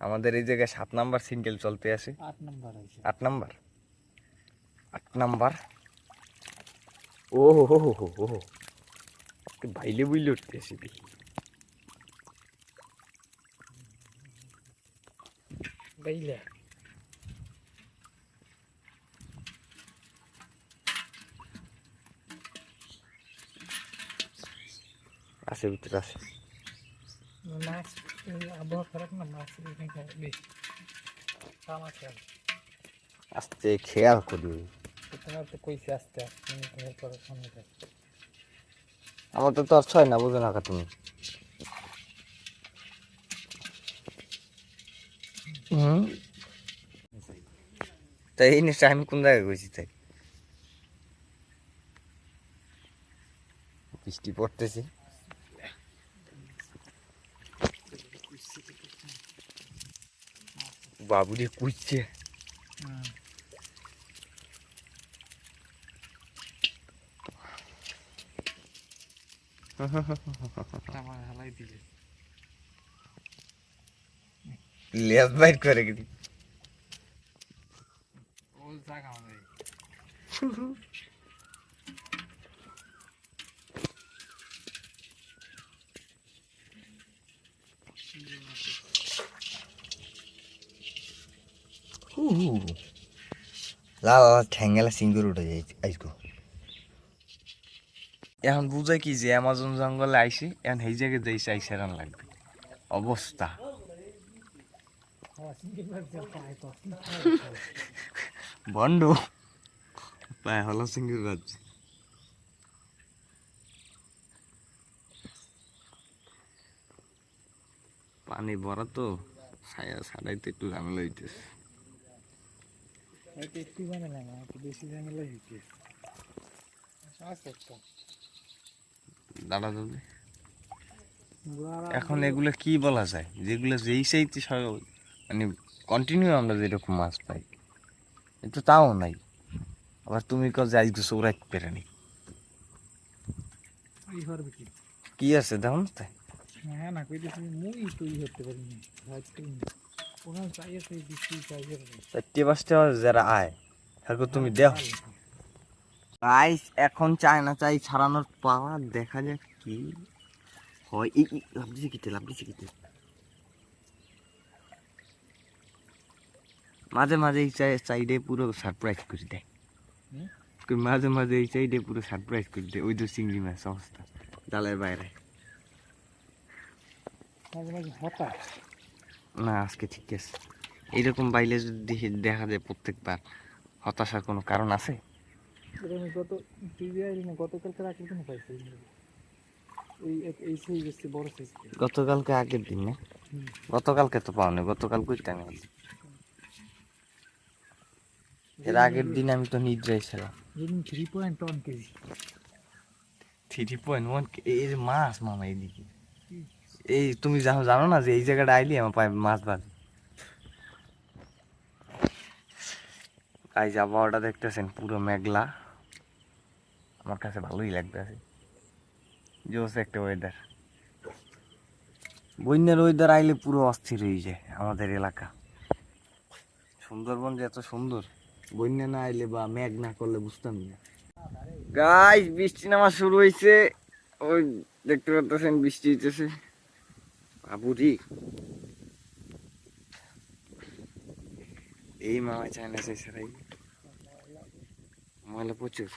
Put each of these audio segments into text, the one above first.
আমাদের এই জায়গায় সাত নাম্বার সিঙ্গেল চলতে আছে। আট নাম্বার আট নাম্বার? আট নাম্বার? ও হো হো হো হো হো বাইলে বুইলে উঠতে আসি আছে ভিতরে আছে মাছ আবহাওয়া খারাপ না মাছ আস্তে খেয়াল করি তোমার তো কইছে আসতে আসতে তুমি পরে সামনে থাকবে আমার তো আর ছয় না বুঝো না কা তুমি তাই এই নিশ্চয় আমি কোন জায়গায় গেছি তাই বৃষ্টি পড়তেছে বাবুরে দিলে লেজ বাইট করে গেলি। ও জায়গা আমাদের। লাল লাল, ঠ্যাঙ্গেলা সিঙ্গুর উঠে আইসকো এখন বুঝাই কি যে অ্যামাজন জঙ্গলে আইসি, এখন এই জায়গায় যাইছে আইসে রান লাগবে। অবস্থা। বন্ড পায় হলো সিঙ্গুর বাজছে পানি ভরা তো, ছায়া ছাড়াইতে একটু ঝামেলা হইতেছে। হয়তো একটু ঝামেলা না একটু বেশি ঝামেলা দাঁড়া এখন এগুলো কি বলা যায়? যেগুলো যেই সেইতে মানে কন্টিনিউ আমরা যেরকম মাছ পাই একটু তাও নাই। আবার তুমি কও যে আজকে সৌরাইতে পেরেনি। ওই করবে কি? আছে না তাই হ্যাঁ না কইতেছি মুই তুই হতে পারি চারটে পাঁচটা যারা আয় তারপর তুমি গাইস এখন চায় না চাই ছাড়ানোর পাওয়ার দেখা যাক কি হয়। এই এই, লাভ দিছে কিতে লাভ দিছে কিতে মাঝে মাঝে এই চাই সাইডে পুরো সারপ্রাইজ করে দেয়। মাঝে মাঝে এই সাইডে পুরো সারপ্রাইজ করে দেয় ওই তো চিংড়ি মাছ অবস্থা জালের বাইরে। মাঝে মাঝে হতাশ। না আজকে ঠিক আছে এইরকম বাইলে যদি দেখি- যায় প্রত্যেকবার হতাশার কোনো কারণ আছে? গত গতকালকে পাইছি। আগের দিন না? গতকালকে তো পাওনি গতকাল আমি এর আগের দিন আমি তো নিদ্রায় ছিলাম। Three point one KG. Three point one এই যে মাছ মামা এইদিকে এই তুমি জানো জানো না যে এই জায়গাটা আইলি আমার পায়ে মাছ বাজে আজ আবহাওয়াটা দেখতেছেন, পুরো মেঘলা। আমার কাছে ভালোই লাগতেছে জোস একটা ওয়েদার বন্যার ওয়েদার আইলে পুরো অস্থির হয়ে যায় আমাদের এলাকা। সুন্দরবন যে এত সুন্দর, বন্যা না আইলে বা মেঘ না করলে বুঝতাম না। গাইস বৃষ্টি নামা শুরু হয়েছে ওই দেখতে পাচ্ছেন বৃষ্টি হইতেছে। বাবুরি এই মামা চায়না চাই সারাই ময়লা প্রচুর।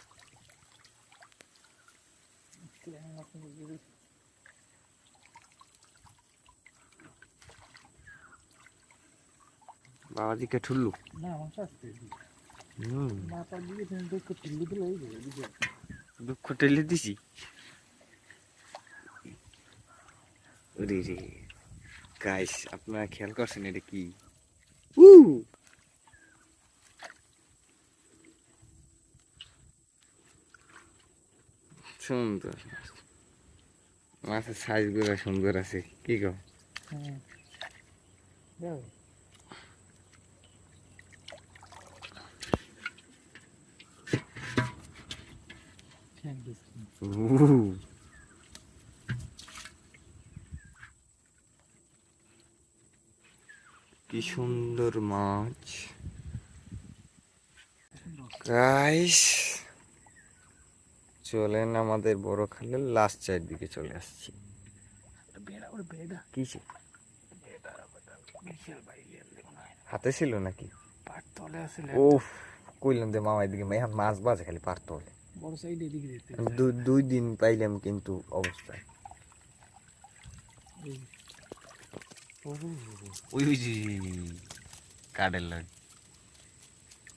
বাবা দিকে ঠুল্লু। না দুঃখ টেলে দিছি। রে রে। গাইস আপনারা খেয়াল করছেন এটা কি? উ সুন্দর। মাছের সাইজগুলো সুন্দর আছে কি কো হ্যাঁ। কি সুন্দর মাছ। গাইস চলেন আমাদের বড় খালের লাস্ট চায়ের দিকে চলে আসছি। হাতে ছিল নাকি? কইলাম মাছ বাজে খালি হলে দুই দিন পাইলাম কিন্তু অবস্থায় ওই ওই যে কাঠের লগ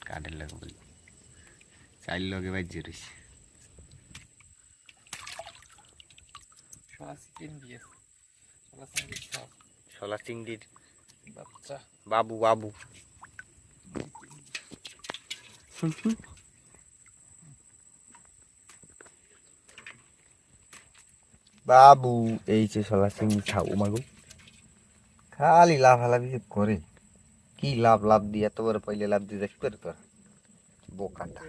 কাঠের লগ বলি চার লগে বাজিয়ে রয়েছে শলা চিংড়ির বাচ্চা বাবু বাবু বাবু এই যে শলা চিংড়ি খাও মাগু খালি লাভ যে করে। কি লাভ লাভ দিয়ে এত বড় পাইলে লাভ দিয়ে দেখবে তোর বোকাটা।